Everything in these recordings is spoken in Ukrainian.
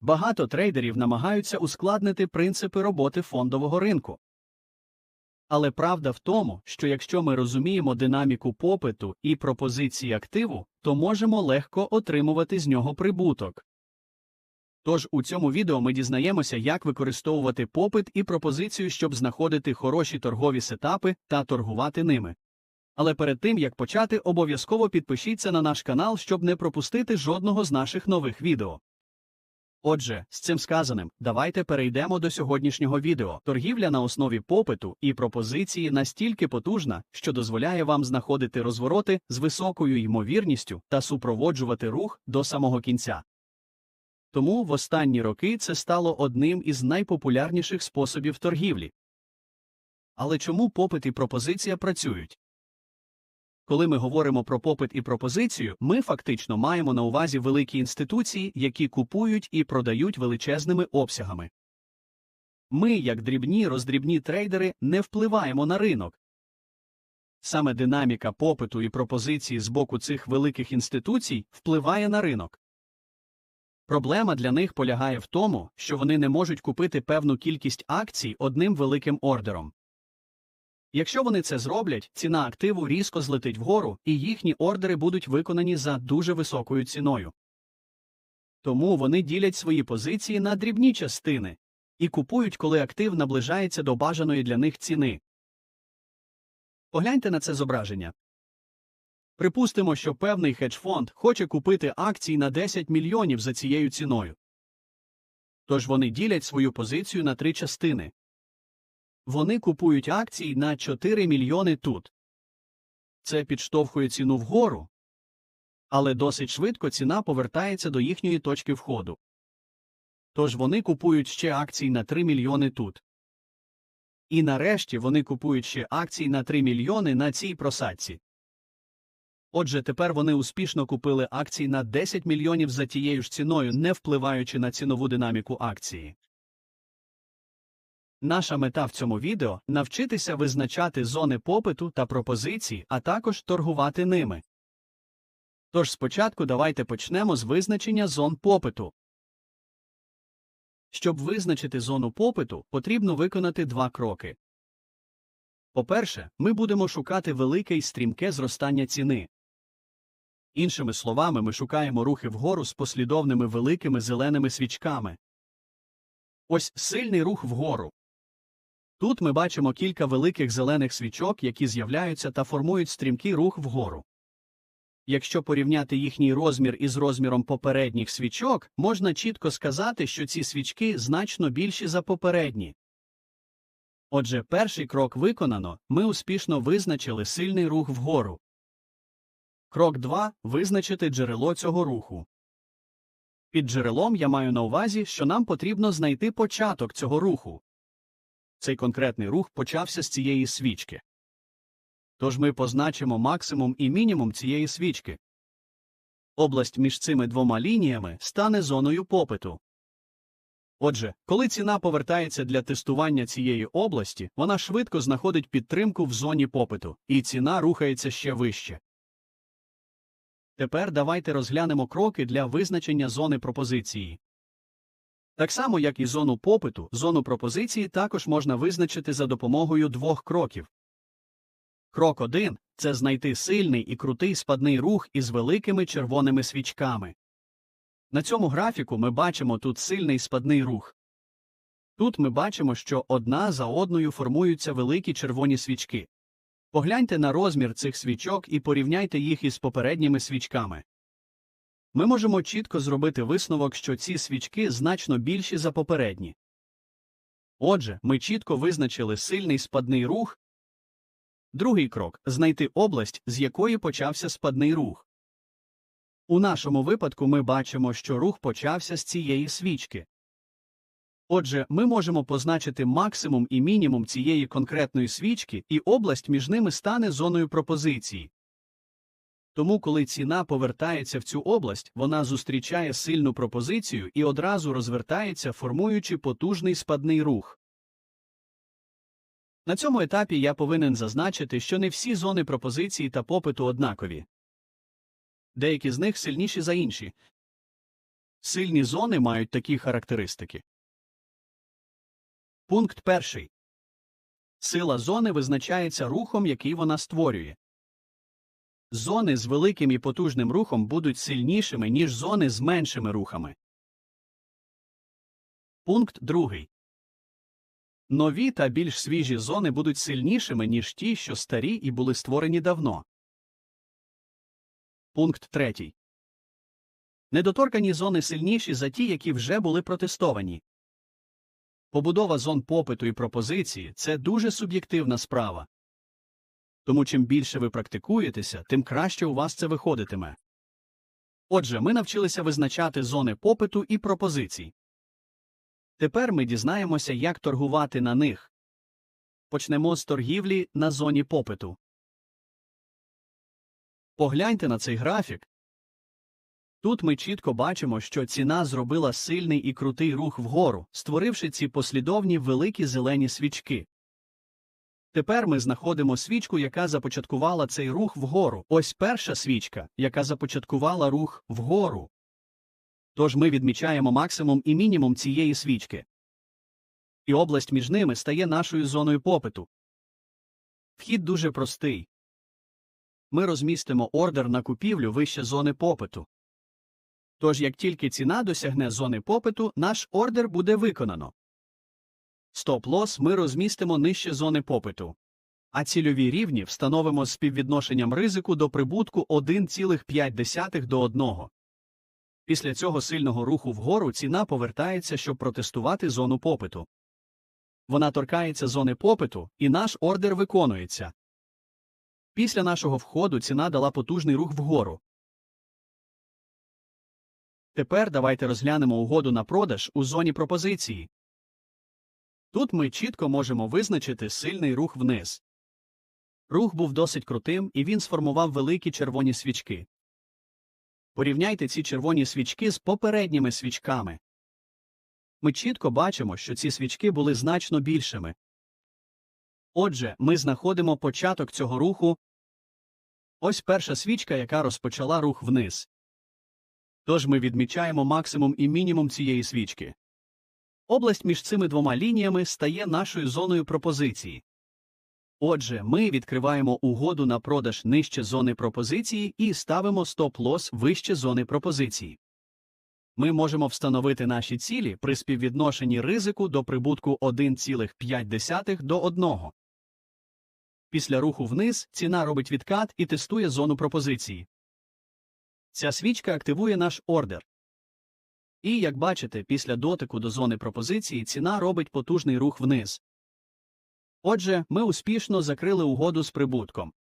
Багато трейдерів намагаються ускладнити принципи роботи фондового ринку. Але правда в тому, що якщо ми розуміємо динаміку попиту і пропозиції активу, то можемо легко отримувати з нього прибуток. Тож у цьому відео ми дізнаємося, як використовувати попит і пропозицію, щоб знаходити хороші торгові сетапи та торгувати ними. Але перед тим як почати, обов'язково підпишіться на наш канал, щоб не пропустити жодного з наших нових відео. Отже, з цим сказаним, давайте перейдемо до сьогоднішнього відео. Торгівля на основі попиту і пропозиції настільки потужна, що дозволяє вам знаходити розвороти з високою ймовірністю та супроводжувати рух до самого кінця. Тому в останні роки це стало одним із найпопулярніших способів торгівлі. Але чому попит і пропозиція працюють? Коли ми говоримо про попит і пропозицію, ми фактично маємо на увазі великі інституції, які купують і продають величезними обсягами. Ми, як дрібні роздрібні трейдери, не впливаємо на ринок. Саме динаміка попиту і пропозиції з боку цих великих інституцій впливає на ринок. Проблема для них полягає в тому, що вони не можуть купити певну кількість акцій одним великим ордером. Якщо вони це зроблять, ціна активу різко злетить вгору, і їхні ордери будуть виконані за дуже високою ціною. Тому вони ділять свої позиції на дрібні частини і купують, коли актив наближається до бажаної для них ціни. Погляньте на це зображення. Припустимо, що певний хедж-фонд хоче купити акції на 10 мільйонів за цією ціною. Тож вони ділять свою позицію на три частини. Вони купують акції на 4 мільйони тут. Це підштовхує ціну вгору. Але досить швидко ціна повертається до їхньої точки входу. Тож вони купують ще акції на 3 мільйони тут. І нарешті вони купують ще акції на 3 мільйони на цій просадці. Отже, тепер вони успішно купили акції на 10 мільйонів за тією ж ціною, не впливаючи на цінову динаміку акції. Наша мета в цьому відео навчитися визначати зони попиту та пропозиції, а також торгувати ними. Тож спочатку давайте почнемо з визначення зон попиту. Щоб визначити зону попиту, потрібно виконати два кроки. По-перше, ми будемо шукати велике і стрімке зростання ціни. Іншими словами, ми шукаємо рухи вгору з послідовними великими зеленими свічками. Ось сильний рух вгору. Тут ми бачимо кілька великих зелених свічок, які з'являються та формують стрімкий рух вгору. Якщо порівняти їхній розмір із розміром попередніх свічок, можна чітко сказати, що ці свічки значно більші за попередні. Отже, перший крок виконано, ми успішно визначили сильний рух вгору. Крок 2. Визначити джерело цього руху. Під джерелом я маю на увазі, що нам потрібно знайти початок цього руху. Цей конкретний рух почався з цієї свічки. Тож ми позначимо максимум і мінімум цієї свічки. Область між цими двома лініями стане зоною попиту. Отже, коли ціна повертається для тестування цієї області, вона швидко знаходить підтримку в зоні попиту, і ціна рухається ще вище. Тепер давайте розглянемо кроки для визначення зони пропозиції. Так само, як і зону попиту, зону пропозиції також можна визначити за допомогою двох кроків. Крок 1 – це знайти сильний і крутий спадний рух із великими червоними свічками. На цьому графіку ми бачимо тут сильний спадний рух. Тут ми бачимо, що одна за одною формуються великі червоні свічки. Погляньте на розмір цих свічок і порівняйте їх із попередніми свічками. Ми можемо чітко зробити висновок, що ці свічки значно більші за попередні. Отже, ми чітко визначили сильний спадний рух. Другий крок знайти область, з якої почався спадний рух. У нашому випадку ми бачимо, що рух почався з цієї свічки. Отже, ми можемо позначити максимум і мінімум цієї конкретної свічки, і область між ними стане зоною пропозиції. Тому, коли ціна повертається в цю область, вона зустрічає сильну пропозицію і одразу розвертається, формуючи потужний спадний рух. На цьому етапі я повинен зазначити, що не всі зони пропозиції та попиту однакові. Деякі з них сильніші за інші. Сильні зони мають такі характеристики. Пункт перший. Сила зони визначається рухом, який вона створює. Зони з великим і потужним рухом будуть сильнішими, ніж зони з меншими рухами. Пункт другий. Нові та більш свіжі зони будуть сильнішими, ніж ті, що старі і були створені давно. Пункт третій. Недоторкані зони сильніші за ті, які вже були протестовані. Побудова зон попиту і пропозиції це дуже суб'єктивна справа. Тому чим більше ви практикуєтеся, тим краще у вас це виходитиме. Отже, ми навчилися визначати зони попиту і пропозицій. Тепер ми дізнаємося, як торгувати на них. Почнемо з торгівлі на зоні попиту. Погляньте на цей графік. Тут ми чітко бачимо, що ціна зробила сильний і крутий рух вгору, створивши ці послідовні великі зелені свічки. Тепер ми знаходимо свічку, яка започаткувала цей рух вгору. Ось перша свічка, яка започаткувала рух вгору. Тож ми відмічаємо максимум і мінімум цієї свічки. І область між ними стає нашою зоною попиту. Вхід дуже простий. Ми розмістимо ордер на купівлю вище зони попиту. Тож, як тільки ціна досягне зони попиту, наш ордер буде виконано. Стоп-лос ми розмістимо нижче зони попиту. А цільові рівні встановимо з співвідношенням ризику до прибутку 1,5 до 1. Після цього сильного руху вгору ціна повертається, щоб протестувати зону попиту. Вона торкається зони попиту, і наш ордер виконується. Після нашого входу ціна дала потужний рух вгору. Тепер давайте розглянемо угоду на продаж у зоні пропозиції. Тут ми чітко можемо визначити сильний рух вниз. Рух був досить крутим, і він сформував великі червоні свічки. Порівняйте ці червоні свічки з попередніми свічками. Ми чітко бачимо, що ці свічки були значно більшими. Отже, ми знаходимо початок цього руху. Ось перша свічка, яка розпочала рух вниз. Тож ми відмічаємо максимум і мінімум цієї свічки. Область між цими двома лініями стає нашою зоною пропозиції. Отже, ми відкриваємо угоду на продаж нижче зони пропозиції і ставимо стоп-лос вище зони пропозиції. Ми можемо встановити наші цілі при співвідношенні ризику до прибутку 1,5 до 1. Після руху вниз ціна робить відкат і тестує зону пропозиції. Ця свічка активує наш ордер. І, як бачите, після дотику до зони пропозиції ціна робить потужний рух вниз. Отже, ми успішно закрили угоду з прибутком.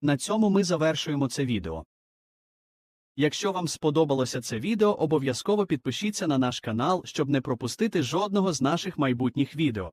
На цьому ми завершуємо це відео. Якщо вам сподобалося це відео, обов'язково підпишіться на наш канал, щоб не пропустити жодного з наших майбутніх відео.